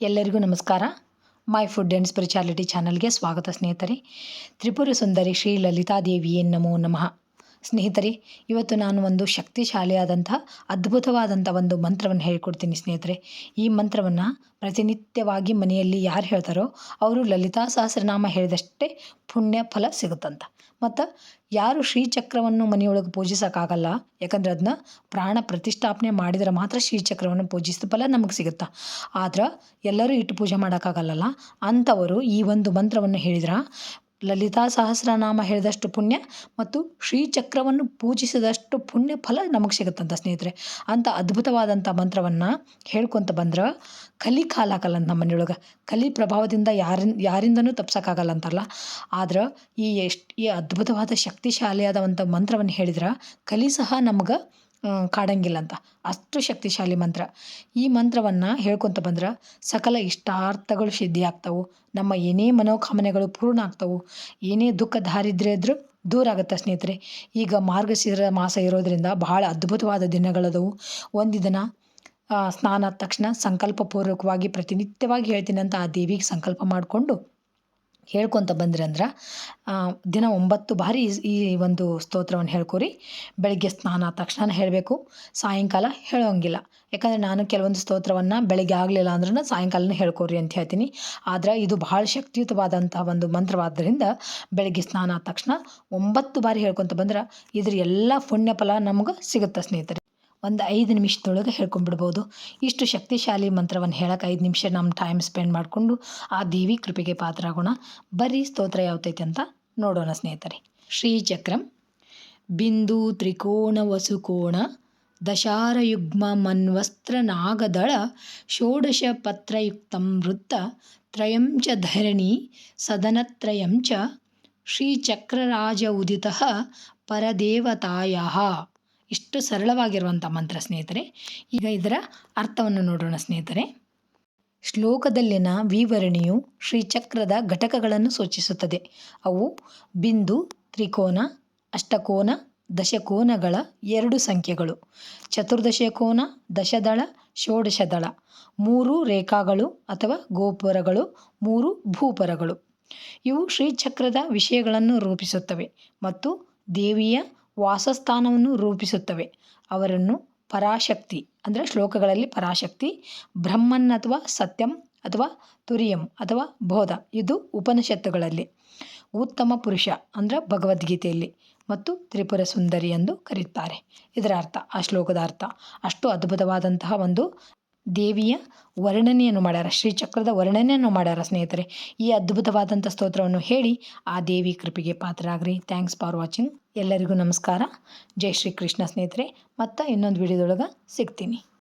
ಎಲ್ಲರಿಗೂ ನಮಸ್ಕಾರ. My food and ಸ್ಪಿರಿಚಾಲಿಟಿ ಚಾನಲ್ಗೆ ಸ್ವಾಗತ ಸ್ನೇಹಿತರೆ. ತ್ರಿಪುರ ಸುಂದರಿ ಶ್ರೀ ಲಲಿತಾದೇವಿಯೇ ನಮೋ ನಮಃ. ಸ್ನೇಹಿತರೆ, ಇವತ್ತು ನಾನು ಒಂದು ಶಕ್ತಿಶಾಲಿಯಾದಂಥ, ಅದ್ಭುತವಾದಂಥ ಒಂದು ಮಂತ್ರವನ್ನು ಹೇಳಿಕೊಡ್ತೀನಿ ಸ್ನೇಹಿತರೆ. ಈ ಮಂತ್ರವನ್ನು ಪ್ರತಿನಿತ್ಯವಾಗಿ ಮನೆಯಲ್ಲಿ ಯಾರು ಹೇಳ್ತಾರೋ, ಅವರು ಲಲಿತಾ ಸಹಸ್ರನಾಮ ಹೇಳಿದಷ್ಟೇ ಪುಣ್ಯ ಫಲ ಸಿಗುತ್ತಂತ. ಮತ್ತು ಯಾರು ಶ್ರೀಚಕ್ರವನ್ನು ಮನೆಯೊಳಗೆ ಪೂಜಿಸೋಕ್ಕಾಗಲ್ಲ, ಯಾಕಂದ್ರೆ ಅದನ್ನ ಪ್ರಾಣ ಪ್ರತಿಷ್ಠಾಪನೆ ಮಾಡಿದ್ರೆ ಮಾತ್ರ ಶ್ರೀಚಕ್ರವನ್ನು ಪೂಜಿಸಿದ ಫಲ ನಮಗೆ ಸಿಗುತ್ತಾ? ಆದ್ರೆ ಎಲ್ಲರೂ ಇಟ್ಟು ಪೂಜೆ ಮಾಡೋಕ್ಕಾಗಲ್ಲಲ್ಲ? ಅಂಥವರು ಈ ಒಂದು ಮಂತ್ರವನ್ನು ಹೇಳಿದ್ರೆ ಲಲಿತಾ ಸಹಸ್ರನಾಮ ಹೇಳಿದಷ್ಟು ಪುಣ್ಯ ಮತ್ತು ಶ್ರೀಚಕ್ರವನ್ನು ಪೂಜಿಸಿದಷ್ಟು ಪುಣ್ಯ ಫಲ ನಮಗೆ ಸಿಗುತ್ತಂತ ಸ್ನೇಹಿತರೆ. ಅಂಥ ಅದ್ಭುತವಾದಂಥ ಮಂತ್ರವನ್ನು ಹೇಳ್ಕೊತ ಬಂದ್ರೆ ಕಲಿ ಕಾಲಾಗಲ್ಲ ನಮ್ಮ ಮನೆಯೊಳಗೆ ಕಲಿ ಪ್ರಭಾವದಿಂದ ಯಾರಿಂದ ಯಾರಿಂದನೂ ತಪ್ಸೋಕ್ಕಾಗಲ್ಲ ಅಂತಾರಲ್ಲ. ಆದ್ರೆ ಈ ಎಷ್ಟು, ಈ ಅದ್ಭುತವಾದ ಶಕ್ತಿಶಾಲಿಯಾದಂಥ ಮಂತ್ರವನ್ನು ಹೇಳಿದ್ರೆ ಕಲಿ ಸಹ ನಮ್ಗೆ ಕಾಡಂಗಿಲ್ಲ ಅಂತ ಅಷ್ಟು ಶಕ್ತಿಶಾಲಿ ಮಂತ್ರ. ಈ ಮಂತ್ರವನ್ನು ಹೇಳ್ಕೊತ ಬಂದ್ರೆ ಸಕಲ ಇಷ್ಟಾರ್ಥಗಳು ಸಿದ್ಧಿ ಆಗ್ತಾವೆ ನಮ್ಮ ಏನೇ ಮನೋಕಾಮನೆಗಳು ಪೂರ್ಣ ಆಗ್ತಾವೆ. ಏನೇ ದುಃಖ ದಾರಿದ್ರ್ಯ ಇದ್ರೂ ದೂರ ಆಗುತ್ತೆ ಸ್ನೇಹಿತರೆ. ಈಗ ಮಾರ್ಗಶಿರ ಮಾಸ ಇರೋದ್ರಿಂದ ಬಹಳ ಅದ್ಭುತವಾದ ದಿನಗಳದವು. ಒಂದು ದಿನ ಸ್ನಾನ ತಕ್ಷಣ ಸಂಕಲ್ಪಪೂರ್ವಕವಾಗಿ ಪ್ರತಿನಿತ್ಯವಾಗಿ ಹೇಳ್ತೀನಿ ಅಂತ ಆ ದೇವಿಗೆ ಸಂಕಲ್ಪ ಮಾಡಿಕೊಂಡು ಹೇಳ್ಕೊತ ಬಂದ್ರಿ ಅಂದ್ರೆ ದಿನ ಒಂಬತ್ತು ಬಾರಿ ಈ ಒಂದು ಸ್ತೋತ್ರವನ್ನು ಹೇಳ್ಕೊರಿ. ಬೆಳಗ್ಗೆ ಸ್ನಾನ ತಕ್ಷಣ ಹೇಳಬೇಕು. ಸಾಯಂಕಾಲ ಹೇಳೋಂಗಿಲ್ಲ. ಯಾಕಂದರೆ ನಾನು ಕೆಲವೊಂದು ಸ್ತೋತ್ರವನ್ನು ಬೆಳಗ್ಗೆ ಆಗಲಿಲ್ಲ ಅಂದ್ರೂ ಸಾಯಂಕಾಲನೇ ಹೇಳ್ಕೊರಿ ಅಂತ ಹೇಳ್ತೀನಿ. ಆದ್ರೆ ಇದು ಬಹಳ ಶಕ್ತಿಯುತವಾದಂಥ ಒಂದು ಮಂತ್ರವಾದ್ದರಿಂದ ಬೆಳಗ್ಗೆ ಸ್ನಾನ ತಕ್ಷಣ ಒಂಬತ್ತು ಬಾರಿ ಹೇಳ್ಕೊತ ಬಂದ್ರೆ ಇದ್ರ ಎಲ್ಲ ಪುಣ್ಯ ಫಲ ನಮ್ಗೆ ಸಿಗುತ್ತೆ ಸ್ನೇಹಿತರೆ. ಒಂದು ಐದು ನಿಮಿಷದೊಳಗೆ ಹೇಳ್ಕೊಂಡ್ಬಿಡ್ಬೋದು. ಇಷ್ಟು ಶಕ್ತಿಶಾಲಿ ಮಂತ್ರವನ್ನು ಹೇಳಕ್ಕೆ ಐದು ನಿಮಿಷ ನಮ್ಮ ಟೈಮ್ ಸ್ಪೆಂಡ್ ಮಾಡಿಕೊಂಡು ಆ ದೇವಿ ಕೃಪೆಗೆ ಪಾತ್ರ ಆಗೋಣ ಬರೀ ಸ್ತೋತ್ರ ಯಾವ್ದೈತೆ ಅಂತ ನೋಡೋಣ ಸ್ನೇಹಿತರೆ. ಶ್ರೀಚಕ್ರಂ, ಬಿಂದು ತ್ರಿಕೋಣ ವಸುಕೋಣ, ದಶಾರಯುಗ್ಮ ಮನ್ವಸ್ತ್ರ ನಾಗದಳ, ಷೋಡಶ ಪತ್ರಯುಕ್ತಂ ವೃತ್ತ, ತ್ರಯಂ ಚ ಧರಣಿ ಸದನತ್ರಯಂ ಚ, ಶ್ರೀಚಕ್ರರಾಜ ಉದಿತ ಪರದೇವತಾಯ. ಇಷ್ಟು ಸರಳವಾಗಿರುವಂಥ ಮಂತ್ರ ಸ್ನೇಹಿತರೆ, ಈಗ ಇದರ ಅರ್ಥವನ್ನು ನೋಡೋಣ ಸ್ನೇಹಿತರೆ. ಶ್ಲೋಕದಲ್ಲಿನ ವಿವರಣೆಯು ಶ್ರೀಚಕ್ರದ ಘಟಕಗಳನ್ನು ಸೂಚಿಸುತ್ತದೆ. ಅವು ಬಿಂದು, ತ್ರಿಕೋನ, ಅಷ್ಟಕೋನ, ದಶಕೋನಗಳ ಎರಡು ಸಂಖ್ಯೆಗಳು. ಚತುರ್ದಶಕೋನ ದಶದಳ, ಷೋಡಶದಳ. ಮೂರು ರೇಖಾಗಳು ಅಥವಾ ಗೋಪುರಗಳು, ಮೂರು ಭೂಪರಗಳು. ಇವು ಶ್ರೀಚಕ್ರದ ವಿಷಯಗಳನ್ನು ರೂಪಿಸುತ್ತವೆ ಮತ್ತು ದೇವಿಯ ವಾಸಸ್ಥಾನವನ್ನು ರೂಪಿಸುತ್ತವೆ. ಅವರನ್ನು ಪರಾಶಕ್ತಿ ಅಂದರೆ ಶ್ಲೋಕಗಳಲ್ಲಿ ಪರಾಶಕ್ತಿ, ಬ್ರಹ್ಮನ್ ಅಥವಾ ಸತ್ಯಂ ಅಥವಾ ತುರಿಯಂ ಅಥವಾ ಬೋಧ ಇದು ಉಪನಿಷತ್ತುಗಳಲ್ಲಿ. ಉತ್ತಮ ಪುರುಷ ಅಂದರೆ ಭಗವದ್ಗೀತೆಯಲ್ಲಿ ಮತ್ತು ತ್ರಿಪುರ ಸುಂದರಿ ಎಂದು ಕರೆಯುತ್ತಾರೆ ಇದರ ಅರ್ಥ, ಆ ಶ್ಲೋಕದ ಅರ್ಥ. ಅಷ್ಟು ಅದ್ಭುತವಾದಂತಹ ಒಂದು ದೇವಿಯ ವರ್ಣನೆಯನ್ನು ಮಾಡ್ಯಾರ ಶ್ರೀಚಕ್ರದ ವರ್ಣನೆಯನ್ನು ಮಾಡ್ಯಾರ ಸ್ನೇಹಿತರೆ. ಈ ಅದ್ಭುತವಾದಂಥ ಸ್ತೋತ್ರವನ್ನು ಹೇಳಿ ಆ ದೇವಿ ಕೃಪೆಗೆ ಪಾತ್ರರಾಗ್ರಿ. ಥ್ಯಾಂಕ್ಸ್ ಫಾರ್ ವಾಚಿಂಗ್ ಎಲ್ಲರಿಗೂ ನಮಸ್ಕಾರ. ಜೈ ಶ್ರೀ ಕೃಷ್ಣ ಸ್ನೇಹಿತರೆ. ಮತ್ತು ಇನ್ನೊಂದು ವಿಡಿಯೋದೊಳಗೆ ಸಿಗ್ತೀನಿ.